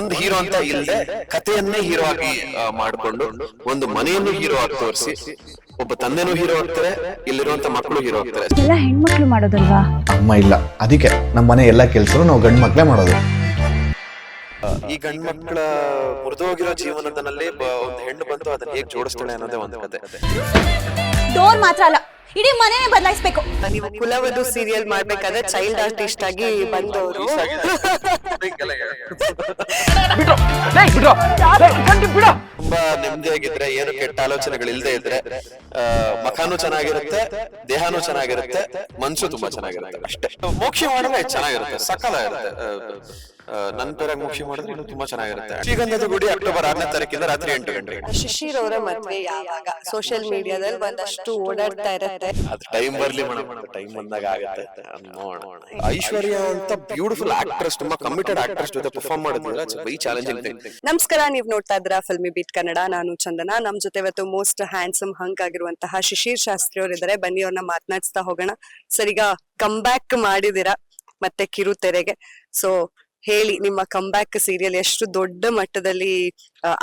ಒಂದ್ ಹೀರೋ ಅಂತ ಇಲ್ಲದೆ ಕಥೆಯನ್ನೇ ಹೀರೋ ಆಗಿ ಮಾಡಿಕೊಂಡು ಒಂದು ಮನೆಯನ್ನು ಹೀರೋ ಆಗಿ ತೋರಿಸಿ ಒಬ್ಬ ತಂದೆನೂ ಹೀರೋ ಆಗ್ತಾರೆ ಇಲ್ಲಿರುವಂತ ಮಕ್ಕಳು ಹೀರೋ ಆಗ್ತಾರೆ. ಎಲ್ಲ ಹೆಣ್ಮಕ್ಳು ಮಾಡೋದಲ್ವಾ? ಅಮ್ಮ ಇಲ್ಲ. ಅದಕ್ಕೆ ನಮ್ಮ ಮನೆ ಎಲ್ಲಾ ಕೆಲಸನೂ ನಾವು ಗಂಡು ಮಕ್ಕಳೇ ಮಾಡೋದು. ಈ ಗಂಡ್ ಮಕ್ಕಳ ಮುರಿದೋಗಿರೋ ಜೀವನದಲ್ಲಿ ಬ- ಒಂದು ಹೆಣ್ಣು ಬಂತು ಅದನ್ನ ಹೇಗೆ ಜೋಡಿಸ್ತಾಳೆ ಅನ್ನೋದೇ ಒಂದು ಕತೆ. ಡೋರ್ ಮಾತ್ರ ಅಲ್ಲ ಇಡೀ ಮನೆನೇ ಬದಲಾಯಿಸ್ಬೇಕು. ನೀವು ಕುಲವಧು ಸೀರಿಯಲ್ ಮಾಡ್ಬೇಕಾದ್ರೆ ಚೈಲ್ಡ್ ಆರ್ಟಿಸ್ಟ್ ಆಗಿ ಬಂದವರು. ತುಂಬಾ ನೆಮ್ಮದಿಯಾಗಿದ್ರೆ ಏನು ಕೆಟ್ಟ ಆಲೋಚನೆಗಳು ಇಲ್ಲದೆ ಇದ್ರೆ ಆ, ಮಖಾನು ಚೆನ್ನಾಗಿರುತ್ತೆ ದೇಹನೂ ಚೆನ್ನಾಗಿರುತ್ತೆ ಮನ್ಸು ತುಂಬಾ ಚೆನ್ನಾಗಿರುತ್ತೆ. ಅಷ್ಟೇ. ಮೋಕ್ಷ ಮಾಡಿದ್ರೆ ಚೆನ್ನಾಗಿರುತ್ತೆ ಸಕಲ ನನ್ ಪೇರಾಗ ಮುಖ್ಯ ಮಾಡಿದ್ರೆ ಇನ್ನು ತುಂಬಾ ಚೆನ್ನಾಗಿರುತ್ತೆ. ಶ್ರೀಗಂಧದ ಗುಡಿ ಅಕ್ಟೋಬರ್ ಆರನೇ ತಾರೀಕಿಂದ ರಾತ್ರಿ ಎಂಟು ಗಂಟೆಗೆ. ಶಿಶಿರ್ ಅವರ ಮದ್ವೆ ಯಾವಾಗ? ಸೋಷಿಯಲ್ ಮೀಡಿಯಾದಲ್ಲಿ ಒಂದಷ್ಟು ಓಡಾಡ್ತಾ ಇರುತ್ತೆ. ಅದು ಟೈಮ್ ಬರ್ಲಿ ಮೇಡಮ್. ಟೈಮ್ ಬಂದಾಗ ಆಗುತ್ತೆ. ನೋಡೋಣ. ಐಶ್ವರ್ಯ ಅಂತ ಬ್ಯೂಟಿಫುಲ್ ಆಕ್ಟ್ರೆಸ್ ತುಂಬಾ ಕಮಿಟೆಡ್ ಆಕ್ಟ್ರೆಸ್ ಜೊತೆ ಪರ್ಫಾರ್ಮ್ ಮಾಡಿದ್ರೆ ವೆರಿ ಚಾಲೆಂಜಿಂಗ್ ಥಿಂಗ್ ನಮಸ್ಕಾರ ನೀವು ನೋಡ್ತಾ ಇದ್ರ ಫಿಲ್ಮಿ ಬೀಟ್ ಕನ್ನಡ ನಾನು ಚಂದನ. ನಮ್ ಜೊತೆ ಇವತ್ತು ಮೋಸ್ಟ್ ಹ್ಯಾಂಡ್ಸಮ್ ಹಂಕ್ ಆಗಿರುವಂತಹ ಶಿಶಿರ್ ಶಾಸ್ತ್ರಿ ಅವರು ಇದ್ದಾರೆ ಬನ್ನಿ ಅವ್ರನ್ನ ಮಾತನಾಡಿಸ್ತಾ ಹೋಗೋಣ. ಸರ್ ಈಗ ಕಮ್ ಬ್ಯಾಕ್ ಮಾಡಿದಿರಾ ಮತ್ತೆ ಕಿರುತೆರೆಗೆ ಸೊ ಹೇಳಿ ನಿಮ್ಮ ಕಂಬ್ಯಾಕ್ ಬ್ಯಾಕ್ ಸೀರಿಯಲ್ ಎಷ್ಟು ದೊಡ್ಡ ಮಟ್ಟದಲ್ಲಿ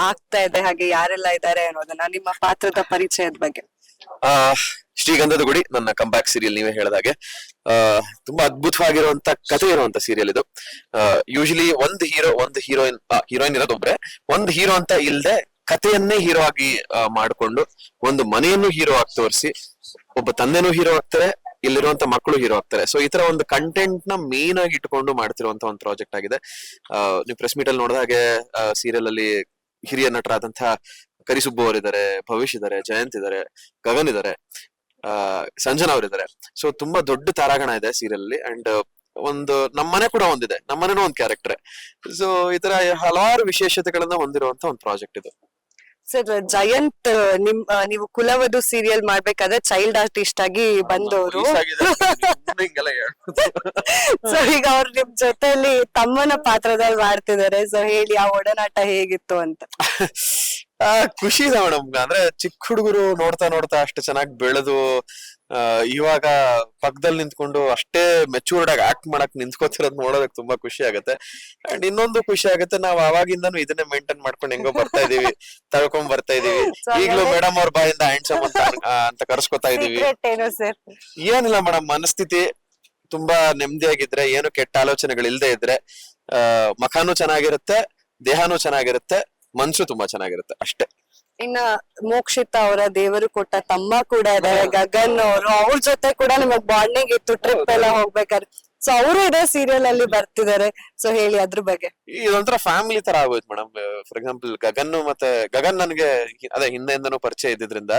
ಆಗ್ತಾ ಇದೆ ಹಾಗೆ ಯಾರೆಲ್ಲ ಇದ್ದಾರೆ ಅನ್ನೋದನ್ನ ನಿಮ್ಮ ಪಾತ್ರದ ಪರಿಚಯದ ಬಗ್ಗೆ. ಆ, ಶ್ರೀಗಂಧದ ಗುಡಿ ನನ್ನ ಕಂಬ್ಯಾಕ್ ಸೀರಿಯಲ್ ನೀವೇ ಹೇಳಿದಾಗೆ ಆ, ತುಂಬಾ ಅದ್ಭುತವಾಗಿರುವಂತ ಕಥೆ ಇರುವಂತ ಸೀರಿಯಲ್ ಇದು. ಯೂಶಲಿ ಒಂದ್ ಹೀರೋ ಒಂದ್ ಹೀರೋಯಿನ್ ಹೀರೋಯಿನ್ ಇರೋದೊಬ್ರೆ ಒಂದ್ ಹೀರೋ ಅಂತ ಇಲ್ದೆ ಕಥೆಯನ್ನೇ ಹೀರೋ ಆಗಿ ಮಾಡ್ಕೊಂಡು ಒಂದು ಮನೆಯನ್ನು ಹೀರೋ ಆಗಿ ತೋರಿಸಿ ಒಬ್ಬ ತಂದೆನೂ ಹೀರೋ ಆಗ್ತಾರೆ ಇಲ್ಲಿರುವಂತ ಮಕ್ಕಳು ಹೀರೋ ಆಗ್ತಾರೆ. ಸೊ ಈ ತರ ಒಂದು ಕಂಟೆಂಟ್ನ ಮೇನ್ ಆಗಿ ಇಟ್ಕೊಂಡು ಮಾಡ್ತಿರುವಂತ ಒಂದು ಪ್ರಾಜೆಕ್ಟ್ ಆಗಿದೆ. ನೀವು ಪ್ರೆಸ್ ಮೀಟ್ ಅಲ್ಲಿ ನೋಡಿದ ಹಾಗೆ ಸೀರಿಯಲ್ ಅಲ್ಲಿ ಹಿರಿಯ ನಟರಾದಂತಹ ಕರಿಸುಬ್ಬು ಅವರಿದ್ದಾರೆ ಭವಿಷ್ ಇದಾರೆ ಜಯಂತ್ ಇದಾರೆ ಗಗನ್ ಇದಾರೆ ಆ, ಸಂಜನಾ ಅವರಿದ್ದಾರೆ. ಸೊ ತುಂಬಾ ದೊಡ್ಡ ತಾರಾಗಣ ಇದೆ ಸೀರಿಯಲ್ ಅಲ್ಲಿ ಅಂಡ್ ಒಂದು ನಮ್ಮನೆ ಕೂಡ ಒಂದಿದೆ. ನಮ್ಮನೇನೂ ಒಂದು ಕ್ಯಾರೆಕ್ಟರ್ ಸೊ ಈ ತರ ಹಲವಾರು ವಿಶೇಷತೆಗಳನ್ನ ಹೊಂದಿರುವಂತ ಒಂದು ಪ್ರಾಜೆಕ್ಟ್ ಇದು. ಸರ್ ಜಯಂತ್ ನಿಮ್ ಆ, ನೀವು ಕುಲವಧು ಸೀರಿಯಲ್ ಮಾಡ್ಬೇಕಾದ್ರೆ ಚೈಲ್ಡ್ ಆರ್ಟಿಸ್ಟ್ ಆಗಿ ಬಂದವರು. ಸೊ ಈಗ ಅವ್ರು ನಿಮ್ ಜೊತೆಲಿ ತಮ್ಮನ ಪಾತ್ರದಲ್ಲಿ ಮಾಡ್ತಿದ್ದಾರೆ. ಸೊ ಹೇಳಿ ಆ ಒಡನಾಟ ಹೇಗಿತ್ತು ಅಂತ. ಆ ಖುಷಿ ಇದೆ ಮೇಡಮ್ ಅಂದ್ರೆ ಚಿಕ್ಕ ಹುಡುಗರು ನೋಡ್ತಾ ನೋಡ್ತಾ ಅಷ್ಟು ಚೆನ್ನಾಗಿ ಬೆಳೆದು ಇವಾಗ ಪಕ್ಕದಲ್ಲಿ ನಿಂತ್ಕೊಂಡು ಅಷ್ಟೇ ಮೆಚೂರ್ಡ್ ಆಗಿ ಆಕ್ಟ್ ಮಾಡಕ್ ನಿಂತ್ಕೋತಿರೋದ್ ನೋಡೋದಕ್ಕೆ ತುಂಬಾ ಖುಷಿ ಆಗುತ್ತೆ. ಅಂಡ್ ಇನ್ನೊಂದು ಖುಷಿ ಆಗುತ್ತೆ ನಾವು ಅವಾಗಿಂದನು ಇದನ್ನೇ ಮೇಂಟೈನ್ ಮಾಡ್ಕೊಂಡು ಹೆಂಗೋ ಬರ್ತಾ ಇದೀವಿ ತಳ್ಕೊಂಡ್ ಬರ್ತಾ ಇದೀವಿ. ಈಗಲೂ ಮೇಡಮ್ ಅವ್ರ ಬಾಯಿಂದ ಹ್ಯಾಂಡ್ಸಮ್ ಅಂತ ಅಂತ ಕರ್ಸ್ಕೊತಾ ಇದೀವಿ. ಏನಿಲ್ಲ ಮೇಡಮ್ ಮನಸ್ಥಿತಿ ತುಂಬಾ ನೆಮ್ಮದಿಯಾಗಿದ್ರೆ ಏನು ಕೆಟ್ಟ ಆಲೋಚನೆಗಳು ಇಲ್ಲದೆ ಇದ್ರೆ ಮಖಾನು ಚೆನ್ನಾಗಿರುತ್ತೆ ದೇಹನೂ ಚೆನ್ನಾಗಿರುತ್ತೆ ಮನ್ಸು ತುಂಬಾ ಚೆನ್ನಾಗಿರುತ್ತೆ ಅಷ್ಟೇ. ಇನ್ನ ಮೋಕ್ಷಿತ ಅವರ ದೇವರು ಕೊಟ್ಟ ತಮ್ಮ ಕೂಡ ಇದಾರೆ ಗಗನ್ ಅವರು ಅವ್ರ ಜೊತೆ ಕೂಡ ನಿಮಗ್ ಬಾಂಡಿಂಗ್ ಇತ್ತು ಟ್ರಿಪ್ ಎಲ್ಲ ಹೋಗ್ಬೇಕಾದ್ರೆ. ಸೊ ಅವರು ಇದೇ ಸೀರಿಯಲ್ ಅಲ್ಲಿ ಬರ್ತಿದ್ದಾರೆ ಸೊ ಹೇಳಿ ಅದ್ರ ಬಗ್ಗೆ. ಇದೊಂಥರ ಫ್ಯಾಮಿಲಿ ತರ ಆಗೋಯ್ತು ಮೇಡಮ್ ಫಾರ್ ಎಕ್ಸಾಂಪಲ್ ಗಗನ್ ಮತ್ತೆ ಗಗನ್ ನನ್ಗೆ ಅದೇ ಹಿಂದೆಯಿಂದನೂ ಪರಿಚಯ ಇದ್ದಿದ್ರಿಂದ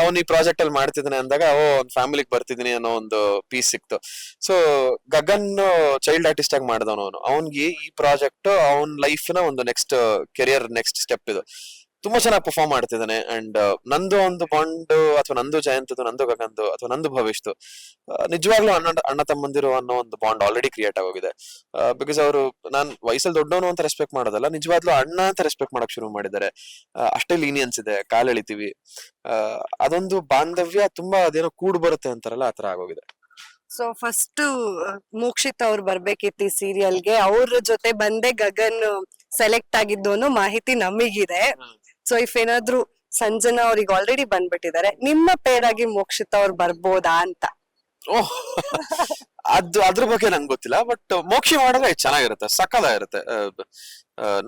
ಅವನ್ ಈ ಪ್ರಾಜೆಕ್ಟ್ ಅಲ್ಲಿ ಮಾಡ್ತಿದ್ದಾನೆ ಅಂದಾಗ ಓ ಒಂದ್ ಫ್ಯಾಮಿಲಿಗೆ ಬರ್ತಿದ್ದೀನಿ ಅನ್ನೋ ಒಂದು ಪೀಸ್ ಸಿಕ್ತು. ಸೊ ಗಗನ್ ಚೈಲ್ಡ್ ಆರ್ಟಿಸ್ಟ್ ಆಗಿ ಮಾಡ್ದವನು ಅವನು. ಅವನ್ಗೆ ಈ ಪ್ರಾಜೆಕ್ಟ್ ಅವನ್ ಲೈಫ್ನ ಒಂದು ನೆಕ್ಸ್ಟ್ ಕೆರಿಯರ್ ನೆಕ್ಸ್ಟ್ ಸ್ಟೆಪ್ ಇದು. ತುಂಬಾ ಚೆನ್ನಾಗಿ ಪರ್ಫಾರ್ಮ್ ಮಾಡ್ತಿದ್ದಾನೆ ಅಂಡ್ ನಂದು ಒಂದು ಬಾಂಡ್ ಅಥವಾ ನಂದು ಜಯಂತದು ನಂದು ಗಗನ್ದು ಅಥವಾ ನಂದು ಭವಿಷ್ಯದು ನಿಜವಾಗ್ಲೂ ಅಣ್ಣ ಅಣ್ಣ ತಮ್ಮಂದಿರು ಅನ್ನೋ ಒಂದು ಬಾಂಡ್ ಆಲ್ರೆಡಿ ಕ್ರಿಯೇಟ್ ಆಗೋಗಿದೆ. ಬಿಕಾಸ್ ಅವರು ನಾನ್ ವಯಸ್ಸಲ್ಲಿ ದೊಡ್ಡವನು ಅಂತ ರೆಸ್ಪೆಕ್ಟ್ ಮಾಡೋದಲ್ಲ ನಿಜವಾಗ್ಲೂ ಅಣ್ಣ ಅಂತ ರೆಸ್ಪೆಕ್ಟ್ ಮಾಡಕ್ ಶುರು ಮಾಡಿದ್ದಾರೆ. ಅಷ್ಟೇ ಲೀನಿಯನ್ಸ್ ಇದೆ ಕಾಲೆಳಿತೀವಿ ಎಳಿತೀವಿ. ಅದೊಂದು ಬಾಂಧವ್ಯ ತುಂಬಾ ಅದೇನೋ ಕೂಡ್ ಬರುತ್ತೆ ಅಂತಾರಲ್ಲ ಆತರ ಆಗೋಗಿದೆ. ಸೊ ಫಸ್ಟ್ ಮೋಕ್ಷಿತ್ ಅವ್ರು ಬರ್ಬೇಕಿತ್ತು ಈ ಸೀರಿಯಲ್ಗೆ ಅವ್ರ ಜೊತೆ ಬಂದೆ ಗಗನ್ ಸೆಲೆಕ್ಟ್ ಆಗಿದ್ದು ಅನ್ನೋ ಮಾಹಿತಿ ನಮಗಿದೆ. ಸೊ ಇಫ್ ಏನಾದ್ರು ಸಂಜನಾ ಅವ್ರಿಗೆ ಆಲ್ರೆಡಿ ಬಂದ್ಬಿಟ್ಟಿದ್ದಾರೆ, ನಿಮ್ಮ ಪೇರ್ ಆಗಿ ಮೋಕ್ಷಿತ ಅವ್ರು ಬರ್ಬೋದಾ ಅಂತ? ಓಹ್, ಅದು, ಅದ್ರ ಬಗ್ಗೆ ನಂಗೆ ಗೊತ್ತಿಲ್ಲ ಬಟ್ ಮೋಕ್ಷಿ ಮಾಡಿದ್ರೆ ಚೆನ್ನಾಗಿರುತ್ತೆ ಸಕ್ಕದಾಗಿರುತ್ತೆ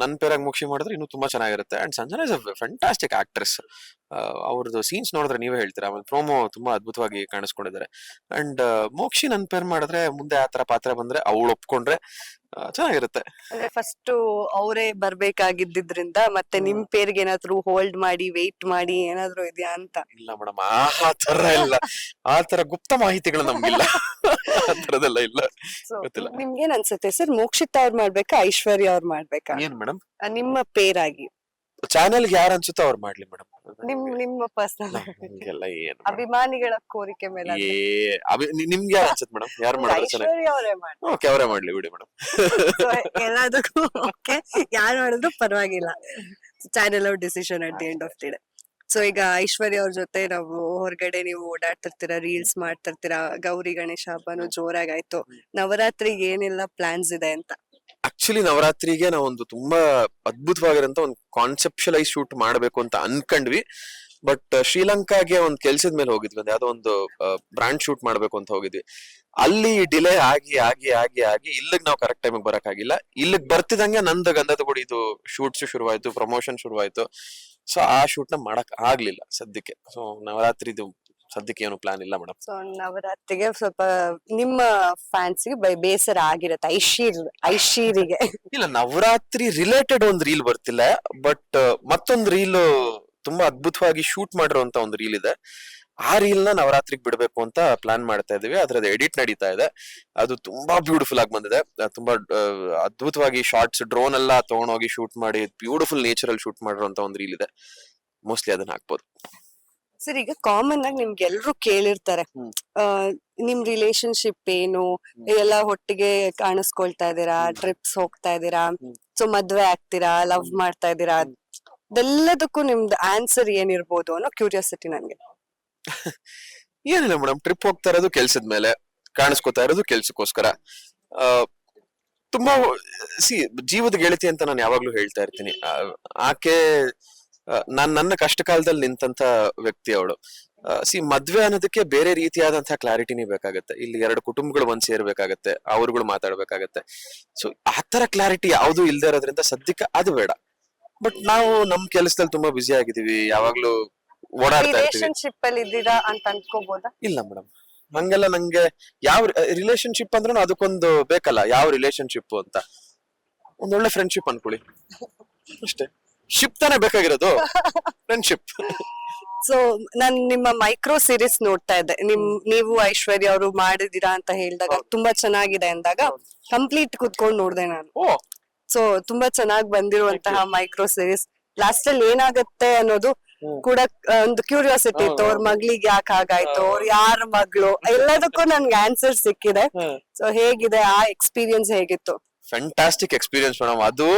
ನನ್ನ ಪೇರಾಗಿ ಮುಕ್ಷಿ ಮಾಡಿದ್ರೆ ಇನ್ನೂ ತುಂಬಾ ಚೆನ್ನಾಗಿರುತ್ತೆ. And Sanjana is a fantastic actress ಅವ್ರದ್ದು ಸೀನ್ಸ್ ನೋಡಿದ್ರೆ ನೀವೇ ಹೇಳ್ತೀರಾ? ಆಮೇಲೆ ಪ್ರೋಮೋ ತುಂಬಾ ಅದ್ಭುತವಾಗಿ ಕಾಣಿಸ್ಕೊಂಡಿದ್ದಾರೆ. ಅಂಡ್ ಮೋಕ್ಷಿ ನನ್ ಪೇರ್ ಮಾಡಿದ್ರೆ ಮುಂದೆ ಆ ತರ ಪಾತ್ರ ಬಂದ್ರೆ ಅವಳು ಒಪ್ಕೊಂಡ್ರೆ ಚೆನ್ನಾಗಿರುತ್ತೆ. ಅಂದ್ರೆ ಫಸ್ಟ್ ಅವರೇ ಬರ್ಬೇಕಾಗಿದ್ದಿದ್ರಿಂದ ಮತ್ತೆ ನಿಮ್ ಪೇರ್ಗೆ ಏನಾದ್ರು ಹೋಲ್ಡ್ ಮಾಡಿ ವೇಟ್ ಮಾಡಿ ಏನಾದ್ರು ಇದೆಯಾ ಅಂತ? ಇಲ್ಲ ಮೇಡಮ್ ಆ ತರ ಇಲ್ಲ. ಆ ತರ ಗುಪ್ತ ಮಾಹಿತಿಗಳು ನಮ್ಗಿಲ್ಲ. ಆ ತರದೆಲ್ಲ ಇಲ್ಲ. ಗೊತ್ತಿಲ್ಲ. ನಿಮ್ಗೇನ್ ಅನ್ಸುತ್ತೆ? ಸರ್ ಮೋಕ್ಷಿತ್ ಅವ್ರು ಮಾಡ್ಬೇಕಾ ಐಶ್ವರ್ಯ ಅವ್ರು ಮಾಡ್ಬೇಕಾ? ಏನ್ ಮೇಡಮ್ ನಿಮ್ಮ ಪೇರಾಗಿ. ಚಾನೆಲ್ ಯಾರು ಅನ್ಸುತ್ತೋ ಅವ್ರು ಮಾಡ್ಲಿ ಮೇಡಮ್ ನಿಮ್ ನಿಮ್ಮ ಪರ್ಸನಲ್ ಹಂಗೆಲ್ಲ ಏನು ಅಭಿಮಾನಿಗಳ ಕೋರಿಕೆ ಮೇಲೆ ಏ ಅಭಿ- ನಿ- ನಿಮ್ಗೆ ಯಾರು ಅನ್ಸುತ್ತೆ ಮೇಡಮ್ ಯಾರು ಮಾಡಿದ್ರೆ ಚೆನ್ನಾಗಿ? ಐಶ್ವರ್ಯ ಅವರೇ ಮಾಡಿ ಓಕೆ ಅವರೇ ಮಾಡ್ಲಿ ಬಿಡಿ ಮೇಡಮ್ ಎಲ್ಲದಕ್ಕೂ ಓಕೆ ಯಾರು ಮಾಡಿದ್ರು ಪರವಾಗಿಲ್ಲ. ಚಾನೆಲ್ ಅವ್ರ decision at the end of the day so ಈಗ ಐಶ್ವರ್ಯ ಅವ್ರ ಜೊತೆ ನಾವು ಹೊರಗಡೆ ನೀವು ಓಡಾಡ್ತಿರ್ತೀರಾ ರೀಲ್ಸ್ ಮಾಡ್ತಿರ್ತೀರಾ ಗೌರಿ ಗಣೇಶ ಹಬ್ಬನು ಜೋರಾಗಾಯ್ತು ನವರಾತ್ರಿಗೆ ಏನೆಲ್ಲ ಪ್ಲಾನ್ಸ್ ಇದೆ ಅಂತ? ಆಕ್ಚುಲಿ ನವರಾತ್ರಿಗೆ ನಾವೊಂದು ತುಂಬಾ ಅದ್ಭುತವಾಗಿರೋಂತ ಒಂದು ಕಾನ್ಸೆಪ್ಷಲೈಸ್ ಶೂಟ್ ಮಾಡ್ಬೇಕು ಅಂತ ಅನ್ಕೊಂಡ್ವಿ. ಬಟ್ ಶ್ರೀಲಂಕಾಗೆ ಒಂದ್ ಕೆಲ್ಸದ ಮೇಲೆ ಹೋಗಿದ್ವಿ. ಅಂದ್ರೆ ಯಾವ್ದೋ ಒಂದು ಬ್ರಾಂಡ್ ಶೂಟ್ ಮಾಡ್ಬೇಕು ಅಂತ ಹೋಗಿದ್ವಿ. ಅಲ್ಲಿ ಡಿಲೇ ಆಗಿ ಆಗಿ ಆಗಿ ಆಗಿ ಇಲ್ಲಿಗೆ ನಾವು ಕರೆಕ್ಟ್ ಟೈಮಿಗೆ ಬರಕ್ಕಾಗಿಲ್ಲ ಇಲ್ಲಿಗೆ ಬರ್ತಿದಂಗೆ ನಂದು ಗಂಧದ ಗುಡಿ ಇದು ಶೂಟ್ಸ್ ಶುರುವಾಯ್ತು ಪ್ರಮೋಷನ್ ಶುರುವಾಯ್ತು. ಸೊ ಆ ಶೂಟ್ನ ಮಾಡಕ್ ಆಗ್ಲಿಲ್ಲ ಸದ್ಯಕ್ಕೆ. ಸೊ ನವರಾತ್ರಿದು ಸದ್ಯಕ್ಕೆ ಏನು ಪ್ಲಾನ್ ಇಲ್ಲ ಮೇಡಮ್ ಸೊ ನವರಾತ್ರಿಗೆ ಸ್ವಲ್ಪ ನಿಮ್ಮ ಫ್ಯಾನ್ಸ್ಗೆ ಬೇಸರ ಆಗಿರತ್ತೆ ಐಶೀರ್ ಐಶೀರಿಗೆ ಇಲ್ಲ ನವರಾತ್ರಿ ರಿಲೇಟೆಡ್ ಒಂದು ರೀಲ್ ಬರ್ತಿಲ್ಲ ಬಟ್ ಮತ್ತೊಂದು ರೀಲ್ ತುಂಬಾ ಅದ್ಭುತವಾಗಿ ಶೂಟ್ ಮಾಡಿರುವಂತ ಒಂದು ರೀಲ್ ಇದೆ. ಆ ರೀಲ್ನ ನವರಾತ್ರಿಗೆ ಬಿಡಬೇಕು ಅಂತ ಪ್ಲಾನ್ ಮಾಡ್ತಾ ಇದೀವಿ ಅದ್ರದ್ದು ಎಡಿಟ್ ನಡೀತಾ ಇದೆ. ಅದು ತುಂಬಾ ಬ್ಯೂಟಿಫುಲ್ ಆಗಿ ಬಂದಿದೆ. ತುಂಬಾ ಅದ್ಭುತವಾಗಿ ಶಾರ್ಟ್ಸ್ ಡ್ರೋನ್ ಎಲ್ಲ ತಗೊಂಡೋಗಿ ಶೂಟ್ ಮಾಡಿ ಬ್ಯೂಟಿಫುಲ್ ನೇಚರ್ ಅಲ್ಲಿ ಶೂಟ್ ಮಾಡಿರುವಂತ ಒಂದು ರೀಲ್ ಇದೆ. ಮೋಸ್ಟ್ಲಿ ಅದನ್ನ ಹಾಕ್ಬೋದು. ಸರ್ ಈಗ ಕಾಮನ್ ಆಗಿ ನಿಮ್ಗೆ ಎಲ್ರು ಕೇಳಿರ್ತಾರೆ. ಆ, ನಿಮ್ ರಿಲೇಶನ್ಶಿಪ್ ಏನು? ಎಲ್ಲ ಒಟ್ಟಿಗೆ ಕಾಣಿಸ್ಕೊಳ್ತಾ ಇದೀರಾ ಟ್ರಿಪ್ಸ್ ಹೋಗ್ತಾ ಇದೀರಾ ಸೊ ಮದ್ವೆ ಆಗ್ತೀರಾ? ಲವ್ ಮಾಡ್ತಾ ಇದೀರಾ ಅದೆಲ್ಲದಕ್ಕೂ ನಿಮ್ದು ಆನ್ಸರ್ ಏನಿರ್ಬೋದು ಅನ್ನೋ ಕ್ಯೂರಿಯಾಸಿಟಿ ನನ್ಗೆ. ಏನಿಲ್ಲ ಮೇಡಮ್ ಟ್ರಿಪ್ ಹೋಗ್ತಾ ಇರೋದು ಕೆಲ್ಸದ ಮೇಲೆ ಕಾಣಿಸ್ಕೊತಾ ಇರೋದು ಕೆಲ್ಸಕ್ಕೋಸ್ಕರ. ಆ, ತುಂಬಾ ಸಿ ಜೀವದ ಗೆಳತಿ ಅಂತ ನಾನು ಯಾವಾಗ್ಲೂ ಹೇಳ್ತಾ ಇರ್ತೀನಿ. ಆ, ಆಕೆ ನಾನ್ ನನ್ನ ಕಷ್ಟ ಕಾಲದಲ್ಲಿ ನಿಂತಂತ ವ್ಯಕ್ತಿ ಅವಳು. ಸಿ ಮದ್ವೆ ಅನ್ನೋದಕ್ಕೆ ಬೇರೆ ರೀತಿಯಾದಂತಹ ಕ್ಲಾರಿಟಿನೇ ಬೇಕಾಗತ್ತೆ. ಇಲ್ಲಿ ಎರಡು ಕುಟುಂಬಗಳು ಒಂದ್ ಸೇರ್ಬೇಕಾಗತ್ತೆ ಅವ್ರುಗಳು ಮಾತಾಡ್ಬೇಕಾಗತ್ತೆ. ಸೊ ತರ ಕ್ಲಾರಿಟಿ ಯಾವ್ದು ಇಲ್ದೇ ಇರೋದ್ರಿಂದ ಸದ್ಯಕ್ಕೆ ಅದು ಬೇಡ. ಬಟ್ ನಾವು ನಮ್ ಕೆಲಸದಲ್ಲಿ ತುಂಬಾ ಬ್ಯುಸಿ ಆಗಿದೀವಿ ಯಾವಾಗ್ಲೂ ಓಡಾಡ್ತಾ ಇರ್ತೀವಿ. ರಿಲೇಶನ್ಶಿಪ್ ಅಲ್ಲಿ ಇದ್ದೀರಾ ಅಂತ ಅನ್ಕೋಬೋದಾ? ಇಲ್ಲ ಮೇಡಮ್ ಹಂಗೆಲ್ಲ ನಂಗೆ ಯಾವ ರಿಲೇಶನ್ಶಿಪ್ ಅಂದ್ರೆ ಅದಕ್ಕೊಂದು ಬೇಕಲ್ಲ ಯಾವ ರಿಲೇಶನ್ಶಿಪ್ ಅಂತ. ಒಂದೊಳ್ಳೆ ಫ್ರೆಂಡ್ಶಿಪ್ ಅನ್ಕೊಳ್ಳಿ. ಅಷ್ಟೇ. ಶಿಪ್ ತಾನೇ ಬೇಕಾಗಿರೋದು? ಫ್ರೆಂಡ್ಶಿಪ್ ಸೊ ನಾನ್ ನಿಮ್ಮ ಮೈಕ್ರೋ ಸೀರೀಸ್ ನೋಡ್ತಾ ಇದ್ದೆ. ನಿಮ್ ನೀವು ಐಶ್ವರ್ಯ ಅವರು ಮಾಡಿದೀರಾ ಅಂತ ಹೇಳಿದಾಗ ತುಂಬಾ ಚೆನ್ನಾಗಿದೆ ಅಂದಾಗ ಕಂಪ್ಲೀಟ್ ಕುತ್ಕೊಂಡು ನೋಡ್ದೆ ನಾನು. ಓ! ಸೊ ತುಂಬಾ ಚೆನ್ನಾಗಿ ಬಂದಿರುವಂತಹ ಮೈಕ್ರೋ ಸೀರೀಸ್ ಲಾಸ್ಟ್ ಅಲ್ಲಿ ಏನಾಗತ್ತೆ ಅನ್ನೋದು ಕೂಡ ಒಂದು ಕ್ಯೂರಿಯಾಸಿಟಿ ಇತ್ತು. ಅವ್ರ ಮಗ್ಳಿಗೆ ಯಾಕೆ ಹಾಗಾಯ್ತು? ಅವ್ರ ಯಾರ ಮಗಳು? ಎಲ್ಲದಕ್ಕೂ ನನ್ಗೆ ಆನ್ಸರ್ ಸಿಕ್ಕಿದೆ. ಸೊ ಹೇಗಿದೆ? ಆ ಎಕ್ಸ್ಪೀರಿಯನ್ಸ್ ಹೇಗಿತ್ತು? ಫ್ಯಾಂಟಾಸ್ಟಿಕ್ ಎಕ್ಸ್ಪೀರಿಯನ್ಸ್ ಮೇಡಮ್ ಅದು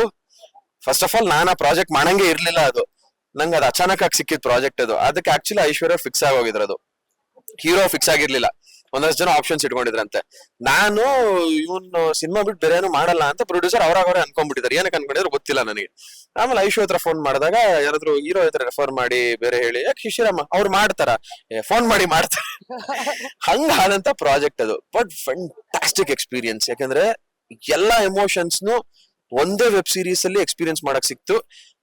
ಫಸ್ಟ್ ಆಫ್ ಆಲ್ ನಾನು ಆ ಪ್ರಾಜೆಕ್ಟ್ ಮಾಡಂಗೆ ಇರ್ಲಿಲ್ಲ ಅದು. ನಂಗೆ ಅದು ಅಚಾನಕ್ ಆಗಿ ಸಿಕ್ಕಿದ್ ಪ್ರಾಜೆಕ್ಟ್ ಅದು. ಅದಕ್ಕೆ ಆಕ್ಚುಲಿ ಐಶ್ವರ್ಯ ಫಿಕ್ಸ್ ಆಗಿ ಅದು ಹೀರೋ ಫಿಕ್ಸ್ ಆಗಿರ್ಲಿಲ್ಲ. ಒಂದಷ್ಟು ಜನ ಆಪ್ಷನ್ಸ್ ಇಟ್ಕೊಂಡಿದ್ರಂತೆ. ನಾನು ಇವನು ಸಿನಿಮಾ ಬಿಟ್ಟು ಬೇರೆ ಏನು ಮಾಡಲ್ಲ ಅಂತ ಪ್ರೊಡ್ಯೂಸರ್ ಅವ್ರಾಗ ಅವರೇ ಅನ್ಕೊಂಡ್ಬಿಟ್ಟಿದ್ದಾರೆ ಏನಕ್ಕೆ ಅನ್ಕೊಂಡಿದ್ರು ಗೊತ್ತಿಲ್ಲ ನನಗೆ. ಆಮೇಲೆ ಐಶ್ವರ್ಯ ಹತ್ರ ಫೋನ್ ಮಾಡಿದಾಗ ಯಾರಾದ್ರೂ ಹೀರೋ ಹತ್ರ ರೆಫರ್ ಮಾಡಿ ಬೇರೆ ಹೇಳಿ ಯಾಕೆ ಶಿಶಿರಮ್ಮ, ಅವ್ರು ಮಾಡ್ತಾರ. ಫೋನ್ ಮಾಡಿ ಮಾಡ್ತಾರ. ಹಂಗಾದಂತ ಪ್ರಾಜೆಕ್ಟ್ ಅದು. ಬಟ್ ಫ್ಯಾಂಟಾಸ್ಟಿಕ್ ಎಕ್ಸ್ಪೀರಿಯನ್ಸ್ ಯಾಕಂದ್ರೆ ಎಲ್ಲಾ ಎಮೋಷನ್ಸ್ನು ಒಂದೇ ವೆಬ್ ಸೀರೀಸ್ ಅಲ್ಲಿ ಎಕ್ಸ್ಪೀರಿಯನ್ಸ್ ಮಾಡಕ್ ಸಿಕ್ತು.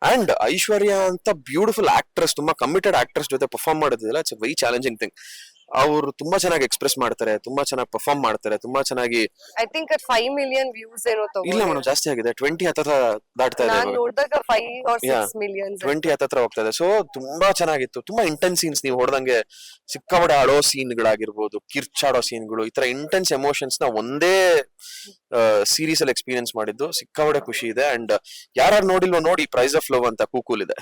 ಅಂಡ್ ಐಶ್ವರ್ಯ ಅಂತ ಬ್ಯೂಟಿಫುಲ್ ಆಕ್ಟ್ರೆಸ್ ತುಂಬಾ ಕಮಿಟೆಡ್ ಆಕ್ಟ್ರೆಸ್ ಜೊತೆ ಪರ್ಫಾರ್ಮ್ ಮಾಡೋದಿಲ್ಲ ಇಟ್ಸ್ ವೆರಿ ಚಾಲೆಂಜಿಂಗ್ ಥಿಂಗ್ ಅವರು ತುಂಬಾ ಚೆನ್ನಾಗಿ ಎಕ್ಸ್ಪ್ರೆಸ್ ಮಾಡ್ತಾರೆ ತುಂಬಾ ಚೆನ್ನಾಗಿ ಪರ್ಫಾರ್ಮ್ ಮಾಡ್ತಾರೆ ತುಂಬಾ ಚೆನ್ನಾಗಿ I think five million views ಏನೋ ಇಲ್ಲ ಮೇಡಮ್ ಜಾಸ್ತಿ ಆಗಿದೆ. ಟ್ವೆಂಟಿ ಹತ್ರ ದಾಟ್ತಾ ಇದೆ ನಾನ್ ನೋಡಿದಾಗ five or. Six million twenty ಹತ್ತತ್ರ ಹೋಗ್ತಾ ಇದೆ. ಸೊ ತುಂಬಾ ಚೆನ್ನಾಗಿತ್ತು. ತುಂಬಾ ಇಂಟೆನ್ಸ್ ಸೀನ್ಸ್ ನೀವು ಹೊಡೆದಂಗೆ ಸೀನ್ ಅಳೋ ಸೀನ್ಗಳಾಗಿರ್ಬೋದು ಕಿರ್ಚಾಡೋ ಸೀನ್ಗಳು ಈ ತರ ಇಂಟೆನ್ಸ್ ಎಮೋಷನ್ಸ್ನ ಒಂದೇ ಸೀರೀಸ್ ಅಲ್ಲಿ ಎಕ್ಸ್ಪೀರಿಯನ್ಸ್ ಮಾಡಿದ್ದು. ಸಿಕ್ಕಾಪಡೆ ಖುಷಿ ಇದೆ. ಅಂಡ್ ಯಾರು ನೋಡಿಲ್ವೋ ನೋಡಿ ಪ್ರೈಸ್ ಆಫ್ ಲವ್ ಅಂತ ಕೂಕೂಲ್ ಇದೆ.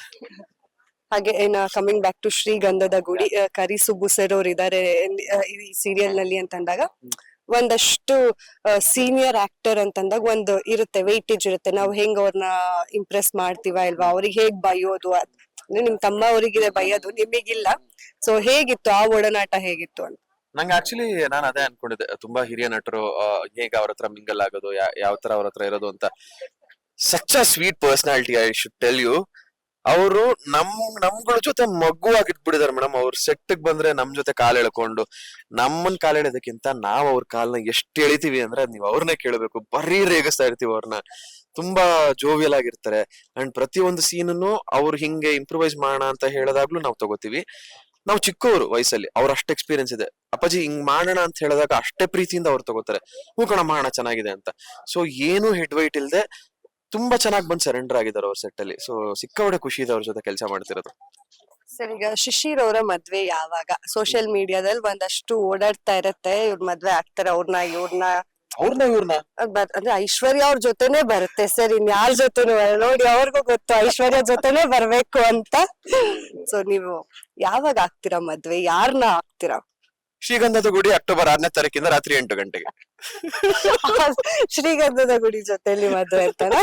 ಹಾಗೆ ಏನ ಕಮಿಂಗ್ ಬ್ಯಾಕ್ ಟು ಶ್ರೀಗಂಧದ ಗುಡಿ ಕರಿ ಸುಬ್ಬು ಸರ್ ಅವ್ರು ಇದಾರೆ ಈ ಸೀರಿಯಲ್ನಲ್ಲಿ ಅಂತಂದಾಗ. ಒಂದಷ್ಟು ಸೀನಿಯರ್ ಆಕ್ಟರ್ ಅಂತಂದಾಗ ಒಂದು ಇರುತ್ತೆ ವೆಯ್ಟೇಜ್ ಇರುತ್ತೆ. ನಾವು ಹೆಂಗ್ ಅವ್ರನ್ನ ಇಂಪ್ರೆಸ್ ಮಾಡ್ತೀವ ಇಲ್ವಾ? ಅವ್ರಿಗೆ ಹೇಗ್ ಬೈಯೋದು? ಅಂದ್ರೆ ನಿಮ್ ತಮ್ಮ ಅವರಿಗಿದೆ ಬೈಯೋದು ನಿಮಗಿಲ್ಲ. ಸೊ ಹೇಗಿತ್ತು? ಆ ಒಡನಾಟ ಹೇಗಿತ್ತು ಅಂತ. ನಂಗೆ ಆಕ್ಚುಲಿ ನಾನು ಅದೇ ಅನ್ಕೊಂಡಿದ್ದೆ. ತುಂಬಾ ಹಿರಿಯ ನಟರು ಹೇಗೆ ಅವ್ರ ಹತ್ರ ಮಿಂಗಲ್ ಆಗೋದು ಯಾವ ತರ ಅವ್ರ ಹತ್ರ ಇರೋದು ಅಂತ. Such a sweet personality I should tell you ಅವರು ನಮ್, ನಮ್ಗಳ ಜೊತೆ ಮಗ್ಗು ಆಗಿಟ್ಬಿಡಿದ್ದಾರೆ ಮೇಡಮ್. ಅವ್ರ ಸೆಟ್ಗ್ ಬಂದ್ರೆ ನಮ್ ಜೊತೆ ಕಾಲ್ ಎಳ್ಕೊಂಡು, ನಮ್ಮನ್ ಕಾಲ್ ಎಳೆಯೋದಕ್ಕಿಂತ ನಾವ್ ಅವ್ರ ಕಾಲ್ನ ಎಷ್ಟ್ ಎಳಿತೀವಿ ಅಂದ್ರೆ ಅದ್ ನೀವ್ ಅವ್ರನ್ನೇ ಕೇಳಬೇಕು. ಬರೀ ರೇಗಿಸ್ತಾ ಇರ್ತೀವಿ ಅವ್ರನ್ನ ತುಂಬಾ ಜೋವಿಯಲ್ ಆಗಿರ್ತಾರೆ. ಅಂಡ್ ಪ್ರತಿಯೊಂದು ಸೀನನ್ನು ಅವ್ರು ಹಿಂಗೆ ಇಂಪ್ರೂವೈಸ್ ಮಾಡೋಣ ಅಂತ ಹೇಳಿದಾಗ್ಲೂ ನಾವು ತಗೋತೀವಿ. ನಾವು ಚಿಕ್ಕವರು ವಯಸ್ಸಲ್ಲಿ, ಅವ್ರ ಅಷ್ಟು ಎಕ್ಸ್ಪೀರಿಯನ್ಸ್ ಇದೆ. ಅಪ್ಪಾಜಿ, ಹಿಂಗ್ ಮಾಡೋಣ ಅಂತ ಹೇಳಿದಾಗ ಅಷ್ಟೇ ಪ್ರೀತಿಯಿಂದ ಅವ್ರು ತಗೋತಾರೆ. ಹೂ ಕಣ ಮಾಡೋಣ ಚೆನ್ನಾಗಿದೆ ಅಂತ. ಸೊ ಏನು ಹೆಡ್ ವೈಟ್ ಇಲ್ದೆ ತುಂಬಾ ಚೆನ್ನಾಗಿ ಬಂದು ಸರೆಂಡರ್ ಆಗಿದ್ದಾರೆ ಅವ್ರ ಸೆಟ್ ಅಲ್ಲಿ. ಸೊ ಸಿಕ್ಕಾಪಟ್ಟೆ ಖುಷಿ ಇದೆ ಅವ್ರ ಜೊತೆ ಕೆಲಸ ಮಾಡ್ತಿರೋದು. ಸರ್ ಈಗ ಶಿಶಿರ್ ಅವರ ಮದ್ವೆ ಯಾವಾಗ? ಸೋಷಿಯಲ್ ಮೀಡಿಯಾದಲ್ಲಿ ಒಂದಷ್ಟು ಓಡಾಡ್ತಾ ಇರತ್ತೆ ಇವ್ರ ಮದ್ವೆ ಆಗ್ತಾರೆ ಅವ್ರನ್ನ ಇವ್ರನ್ನ ಅವ್ರನ್ನ ಇವ್ರನ್ನ ಬರ್- ಅಂದ್ರೆ ಐಶ್ವರ್ಯ ಅವ್ರ ಜೊತೆನೆ ಬರುತ್ತೆ ಸರ್ ಇನ್ ಯಾರ ಜೊತೆನೂ ಬರಲ್ಲ. ನೋಡಿ ಅವ್ರಿಗೂ ಗೊತ್ತು ಐಶ್ವರ್ಯ ಜೊತೆನೆ ಬರ್ಬೇಕು ಅಂತ. ಸೊ ನೀವು ಯಾವಾಗ ಆಗ್ತೀರಾ ಮದ್ವೆ? ಯಾರನ್ನ ಆಗ್ತೀರಾ? ಶ್ರೀಗಂಧದ ಗುಡಿ ಅಕ್ಟೋಬರ್ ಆರನೇ ತಾರೀಕಿಂದ ರಾತ್ರಿ ಎಂಟು ಗಂಟೆಗೆ. ಶ್ರೀಗಂಧದ ಗುಡಿ ಜೊತೆಲಿ ಮದ್ವೆ ಅಂತಾರ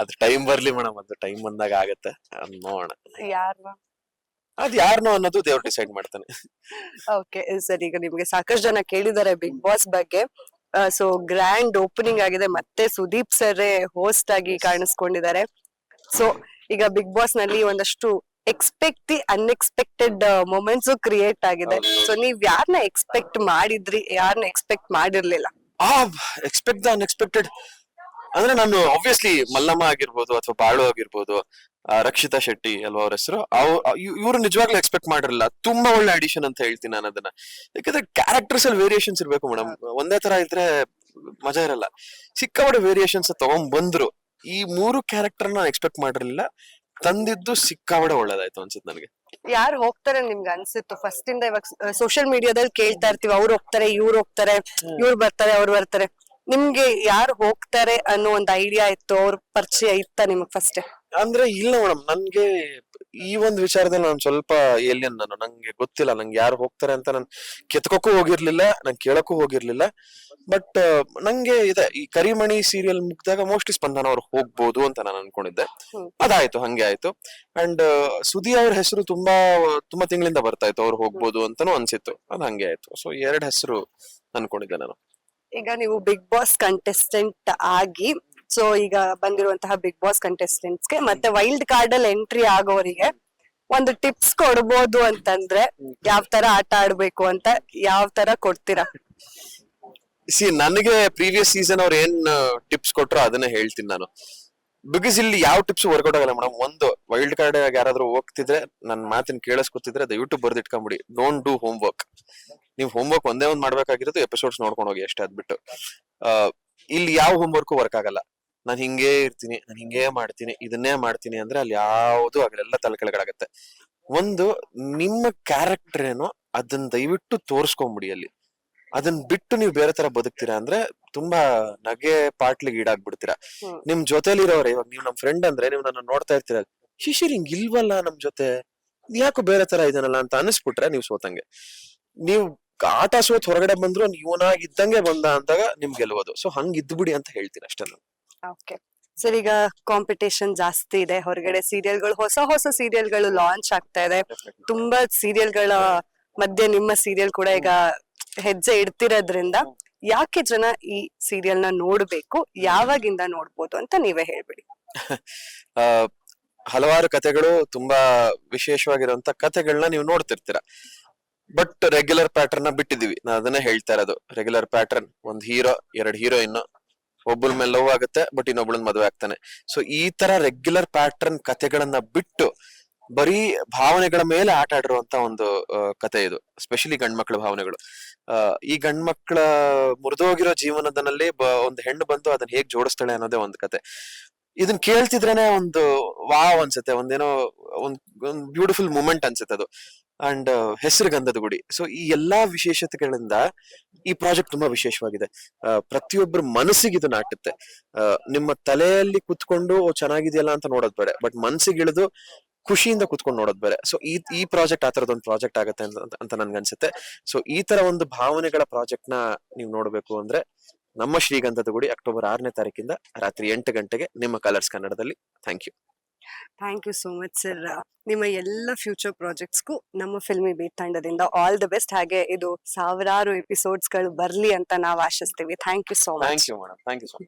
ಅದ್ ಟೈಮ್ ಬರ್ಲಿ ಮೇಡಮ್ ಅದು ಟೈಮ್ ಬಂದಾಗ ಆಗತ್ತೆ. ಅದ್ ನೋಡೋಣ. ಯಾರು ಅದ್ ಯಾರನೋ ಅನ್ನೋದು ದೇವ್ರು ಡಿಸೈಡ್ ಮಾಡ್ತಾನೆ. ಓಕೆ ಸರ್ ಈಗ ನಿಮ್ಗೆ ಸಾಕಷ್ಟು ಜನ ಕೇಳಿದ್ದಾರೆ ಬಿಗ್ ಬಾಸ್ ಬಗ್ಗೆ. ಸೊ ಗ್ರ್ಯಾಂಡ್ ಓಪನಿಂಗ್ ಆಗಿದೆ. ಮತ್ತೆ ಸುದೀಪ್ ಸರ್ ಹೋಸ್ಟ್ ಆಗಿ ಕಾಣಿಸ್ಕೊಂಡಿದ್ದಾರೆ. ಸೊ ಈಗ ಬಿಗ್ ಬಾಸ್ನಲ್ಲಿ ಒಂದಷ್ಟು expect the unexpected moments create ಆಗಿದೆ. ಸೊ ನೀವ್ ಯಾರನ್ನ ಎಕ್ಸ್ಪೆಕ್ಟ್ ಮಾಡಿದ್ರಿ? ಯಾರನ್ನ ಎಕ್ಸ್ಪೆಕ್ಟ್ ಮಾಡಿರ್ಲಿಲ್ಲ? ಆ ಎಕ್ಸ್ಪೆಕ್ಟ್ ದ ಅನ್ಎಕ್ಸ್ಪೆಕ್ಟೆಡ್ ಅಂದ್ರೆ ನಾನು ಆಬ್ವಿಯಸ್ಲಿ ಮಲ್ಲಮ್ಮ ಆಗಿರ್ಬೋದು ಅಥವಾ ಬಾಳು ಆಗಿರ್ಬೋದು ರಕ್ಷಿತಾ ಶೆಟ್ಟಿ ಅಲ್ವಾ ಅವ್ರ ಹೆಸರು ಇವ್ರು ನಿಜವಾಗ್ಲೂ ಎಕ್ಸ್ಪೆಕ್ಟ್ ಮಾಡಿರಲಿಲ್ಲ. ತುಂಬಾ ಒಳ್ಳೆ ಅಡಿಷನ್ ಅಂತ ಹೇಳ್ತೀನಿ ನಾನು ಅದನ್ನ. ಯಾಕಂದ್ರೆ ಕ್ಯಾರೆಕ್ಟರ್ಸ್ ಅಲ್ಲಿ ವೇರಿಯೇಷನ್ಸ್ ಇರ್ಬೇಕು ಮೇಡಮ್ ಒಂದೇ ತರ ಇದ್ರೆ ಮಜಾ ಇರಲ್ಲ. ಸಿಕ್ಕಾಪಟ್ಟೆ ವೇರಿಯೇಷನ್ಸ್ ತಗೊಂಡ್ ಬಂದ್ರು ಈ ಮೂರು ಕ್ಯಾರೆಕ್ಟರ್ ನಾನು ಎಕ್ಸ್ಪೆಕ್ಟ್ ಮಾಡಿರ್ಲಿಲ್ಲ. ತಂದಿದ್ದು ಸಿಕ್ಕಾಪಡೆ ಒಳ್ಳೇದಾಯ್ತು ಅನ್ಸುತ್ತೆ ನನಗೆ. ಯಾರು ಹೋಗ್ತಾರೆ ನಿಮ್ಗೆ ಅನ್ಸಿತ್ತು? ಫಸ್ಟ್ ಇಂದ ಇವಾಗ ಸೋಷಿಯಲ್ ಮೀಡಿಯಾದಲ್ಲಿ ಕೇಳ್ತಾ ಇರ್ತೀವಿ ಅವ್ರು ಹೋಗ್ತಾರೆ ಇವ್ರು ಹೋಗ್ತಾರೆ ಇವ್ರು ಬರ್ತಾರೆ ಅವ್ರು ಬರ್ತಾರೆ. ನಿಮ್ಗೆ ಯಾರು ಹೋಗ್ತಾರೆ ಅನ್ನೋ ಒಂದ್ ಐಡಿಯಾ ಇತ್ತು ಅವ್ರ ಪರಿಚಯ ಇತ್ತ ನಿಮಗ್ ಫಸ್ಟ್ ಅಂದ್ರೆ ಇಲ್ಲ ಮೇಡಮ್ ನನ್ಗೆ ಈ ಒಂದು ವಿಚಾರದಲ್ಲಿ ನಾನು ಸ್ವಲ್ಪ ಏಲಿಯನ್ ನಾನು ನಂಗೆ ಗೊತ್ತಿಲ್ಲ ನಂಗೆ ಯಾರು ಹೋಗ್ತಾರೆ ಅಂತ ನಾನು ಕೆತ್ಕೋಕ್ಕೂ ಹೋಗಿರ್ಲಿಲ್ಲ ನಂಗೆ ಕೇಳಕ್ಕೂ ಹೋಗಿರ್ಲಿಲ್ಲ. ಬಟ್ ನಂಗೆ ಇದೆ ಈ ಕರಿಮಣಿ ಸೀರಿಯಲ್ ಮುಗ್ದಾಗ ಮೋಸ್ಟ್ಲಿ ಸ್ಪಂದನ ಅವ್ರು ಹೋಗ್ಬೋದು ಅಂತ ನಾನು ಅನ್ಕೊಂಡಿದ್ದೆ. ಅದಾಯ್ತು ಹಂಗೆ ಆಯ್ತು. ಅಂಡ್ ಸುದಿ ಅವ್ರ ಹೆಸರು ತುಂಬಾ ತುಂಬಾ ತಿಂಗಳಿಂದ ಬರ್ತಾ ಇತ್ತು ಅವ್ರು ಹೋಗ್ಬೋದು ಅಂತಾನು ಅನ್ಸಿತ್ತು. ಅದ್ ಹಂಗೆ ಆಯ್ತು. ಸೊ ಎರಡ್ ಹೆಸರು ಅನ್ಕೊಂಡಿದ್ದೆ ನಾನು. ಈಗ ನೀವು ಬಿಗ್ ಬಾಸ್ ಕಂಟೆಸ್ಟೆಂಟ್ ಆಗಿ ಸೊ ಈಗ ಬಂದಿರುವಂತಹ ಬಿಗ್ ಬಾಸ್ ಕಂಟೆಸ್ಟೆಂಟ್ಸ್ಗೆ ಮತ್ತೆ ವೈಲ್ಡ್ ಕಾರ್ಡ್ ಅಲ್ಲಿ ಎಂಟ್ರಿ ಆಗೋರಿಗೆ ಒಂದು ಟಿಪ್ಸ್ ಕೊಡ್ಬೋದು ಅಂತಂದ್ರೆ ಯಾವ ತರ ಆಟ ಆಡ್ಬೇಕು ಅಂತ ಯಾವ ತರ ಕೊಡ್ತೀರಾ? ಸಿ ನನಗೆ ಪ್ರೀವಿಯಸ್ ಸೀಸನ್ ಅವ್ರು ಏನ್ ಟಿಪ್ಸ್ ಕೊಟ್ರು ಅದನ್ನ ಹೇಳ್ತೀನಿ ನಾನು. ಬಿಕಾಸ್ ಇಲ್ಲಿ ಯಾವ ಟಿಪ್ಸ್ ವರ್ಕೌಟ್ ಆಗಲ್ಲ ಮೇಡಮ್ ಒಂದು ವೈಲ್ಡ್ ಕಾರ್ಡ್ ಯಾರಾದ್ರೂ ಹೋಗ್ತಿದ್ರೆ ನನ್ನ ಮಾತಿನ ಕೇಳಿಸ್ಕೊತಿದ್ರೆ ದಯವಿಟ್ಟು ಬರ್ದಿಟ್ಕೊಂಬಿಡಿ. ಡೋಂಟ್ ಡೂ ಹೋಮ್ ವರ್ಕ್ ನೀವು ಹೋಮ್ ವರ್ಕ್ ಒಂದೇ ಒಂದ್ ಮಾಡ್ಬೇಕಾಗಿರೋದು ಎಪಿಸೋಡ್ಸ್ ನೋಡ್ಕೊಂಡು ಹೋಗಿ ಅಷ್ಟೇ ಅದ್ಬಿಟ್ಟು. ಇಲ್ಲಿ ಯಾವ ಹೋಮ್ ವರ್ಕ್ ವರ್ಕ್ ಆಗಲ್ಲ. ನಾನು ಹಿಂಗೇ ಇರ್ತೀನಿ ನಾನು ಹಿಂಗೇ ಮಾಡ್ತೀನಿ ಇದನ್ನೇ ಮಾಡ್ತೀನಿ ಅಂದ್ರೆ ಅಲ್ಲಿ ಯಾವುದು ಆಗಲ್ಲ ತಲೆ ಕೆಳಗಡೆ ಒಂದು ನಿಮ್ಮ ಕ್ಯಾರೆಕ್ಟರ್ ಏನೋ ಅದನ್ನ ದಯವಿಟ್ಟು ತೋರಿಸ್ಕೊಂಬಿಡಿ ಅಲ್ಲಿ. ಅದನ್ನ ಬಿಟ್ಟು ನೀವು ಬೇರೆ ತರ ಬದುಕ್ತೀರಾ ಅಂದ್ರೆ ತುಂಬಾ ನಗೆ ಪಾಟ್ಲಿಗೆ ಈಡಾಗ್ಬಿಡ್ತೀರಾ. ನಿಮ್ ಜೊತೆಲಿ ಜೊತೆಲಿರೋರೆ ಇವಾಗ ನೀವು ನಮ್ ಫ್ರೆಂಡ್ ಅಂದ್ರೆ ನೀವು ನನ್ನ ನೋಡ್ತಾ ಇರ್ತೀರ ಶಿಶಿರ್ ಹಿಂಗ್ ಇಲ್ವಲ್ಲ ನಮ್ ಜೊತೆ? ಯಾಕೋ ಬೇರೆ ತರ ಇದನ್ನಲ್ಲ ಅಂತ ಅನಿಸ್ಬಿಟ್ರೆ ನೀವು ಸೋತಂಗೆ. ನೀವು ಆಟ ಸೋತ್ ಹೊರಗಡೆ ಬಂದ್ರು ಇವನಾಗಿದ್ದಂಗೆ ಬಂದ ಅಂದಾಗ ನಿಮ್ ಗೆಲ್ಲುವುದು ಸೊ ಹಂಗಿದ್ಬಿಡಿ ಅಂತ ಹೇಳ್ತೀನಿ ಅಷ್ಟೇ ನಾನು. ಓಕೆ ಸರ್ ಈಗ ಕಾಂಪಿಟೇಷನ್ ಜಾಸ್ತಿ ಇದೆ. ಹೊರಗಡೆ ಸೀರಿಯಲ್ಗಳು ಹೊಸ ಹೊಸ ಸೀರಿಯಲ್ಗಳು ಲಾಂಚ್ ಆಗ್ತಾ ಇದೆ. ತುಂಬಾ ಸೀರಿಯಲ್ಗಳ ಮಧ್ಯೆ ನಿಮ್ಮ ಸೀರಿಯಲ್ ಕೂಡ ಈಗ ಹೆಜ್ಜೆ ಇಡ್ತಿರೋದ್ರಿಂದ ಯಾಕೆ ಜನ ಈ ಸೀರಿಯಲ್ನ ನೋಡ್ಬೇಕು? ಯಾವಾಗಿಂದ ನೋಡ್ಬೋದು ಅಂತ ನೀವೇ ಹೇಳ್ಬಿಡಿ. ಹಲವಾರು ಕತೆಗಳು ತುಂಬಾ ವಿಶೇಷವಾಗಿರುವಂತ ಕತೆಗಳನ್ನ ನೀವು ನೋಡ್ತಿರ್ತೀರ. ಬಟ್ ರೆಗ್ಯುಲರ್ ಪ್ಯಾಟರ್ನ್ ಬಿಟ್ಟಿದೀವಿ ನಾ ಅದನ್ನೇ ಹೇಳ್ತಾ ಇರೋದು. ರೆಗ್ಯುಲರ್ ಪ್ಯಾಟರ್ನ್ ಒಂದ್ ಹೀರೋ ಎರಡ್ ಹೀರೋಯಿನ್ ಒಬ್ಬಳ ಮೇಲೆ ಲವ್ ಆಗುತ್ತೆ ಬಟ್ ಇನ್ನೊಬ್ಳನ್ ಮದುವೆ ಆಗ್ತಾನೆ. ಸೊ ಈ ತರ ರೆಗ್ಯುಲರ್ ಪ್ಯಾಟರ್ನ್ ಕಥೆಗಳನ್ನ ಬಿಟ್ಟು ಬರೀ ಭಾವನೆಗಳ ಮೇಲೆ ಆಟ ಆಡಿರುವಂತ ಒಂದು ಕತೆ ಇದು. ಸ್ಪೆಷಲಿ ಗಂಡ್ಮಕ್ಳ ಭಾವನೆಗಳು. ಈ ಗಂಡ್ಮಕ್ಳ ಮುರಿದೋಗಿರೋ ಜೀವನದಲ್ಲಿ ಒಂದು ಹೆಣ್ಣು ಬಂದು ಅದನ್ನ ಹೇಗ್ ಜೋಡಿಸ್ತಾಳೆ ಅನ್ನೋದೇ ಒಂದು ಕತೆ ಇದನ್ ಕೇಳ್ತಿದ್ರೇನೆ ಒಂದು ವಾವ್ ಅನ್ಸುತ್ತೆ. ಒಂದೇನೋ, ಒಂದ್ ಒಂದ್ ಬ್ಯೂಟಿಫುಲ್ ಮೂಮೆಂಟ್ ಅನ್ಸುತ್ತೆ ಅದು. ಅಂಡ್ ಹೆಸರು ಗಂಧದ ಗುಡಿ. ಸೊ ಈ ಎಲ್ಲಾ ವಿಶೇಷತೆಗಳಿಂದ ಈ ಪ್ರಾಜೆಕ್ಟ್ ತುಂಬಾ ವಿಶೇಷವಾಗಿದೆ. ಪ್ರತಿಯೊಬ್ಬರ ಮನಸ್ಸಿಗೆ ಇದು ನಾಟುತ್ತೆ. ನಿಮ್ಮ ತಲೆಯಲ್ಲಿ ಕುತ್ಕೊಂಡು ಚೆನ್ನಾಗಿದೆಯಲ್ಲ ಅಂತ ನೋಡೋದ್ ಬೇಡ. ಬಟ್ ಮನ್ಸಿಗೆ ಇಳಿದು ಖುಷಿಯಿಂದ ಕುತ್ಕೊಂಡು ನೋಡೋದ್ ಬೇರೆ ಸೊ ಈ ಈ ಪ್ರಾಜೆಕ್ಟ್ ಆ ತರದೊಂದು ಪ್ರಾಜೆಕ್ಟ್ ಆಗುತ್ತೆ ಅಂತ ಅಂತ ನನ್ಗನ್ಸುತ್ತೆ ಸೊ ಈ ತರ ಒಂದು ಭಾವನೆಗಳ ಪ್ರಾಜೆಕ್ಟ್ನ ನೀವು ನೋಡ್ಬೇಕು ಅಂದ್ರೆ ನಮ್ಮ ಶ್ರೀಗಂಧದ ಗುಡಿ ಅಕ್ಟೋಬರ್ ಆರನೇ ತಾರೀಕಿಂದ ರಾತ್ರಿ ಎಂಟು ಗಂಟೆಗೆ ನಿಮ್ಮ ಕಲರ್ಸ್ ಕನ್ನಡದಲ್ಲಿ thank you thank you so much sir ನಿಮ್ಮ ಎಲ್ಲ ಫ್ಯೂಚರ್ ಪ್ರಾಜೆಕ್ಟ್ಸ್ಗೂ ನಮ್ಮ ಫಿಲ್ಮಿ ಬೀಟ್ ತಂಡದಿಂದ ಆಲ್ ದ ಬೆಸ್ಟ್ ಹಾಗೆ ಇದು ಸಾವಿರಾರು ಎಪಿಸೋಡ್ಸ್ಗಳು ಬರ್ಲಿ ಅಂತ ನಾವು ಆಶಿಸ್ತೀವಿ. Thank you so much thank you madam thank you so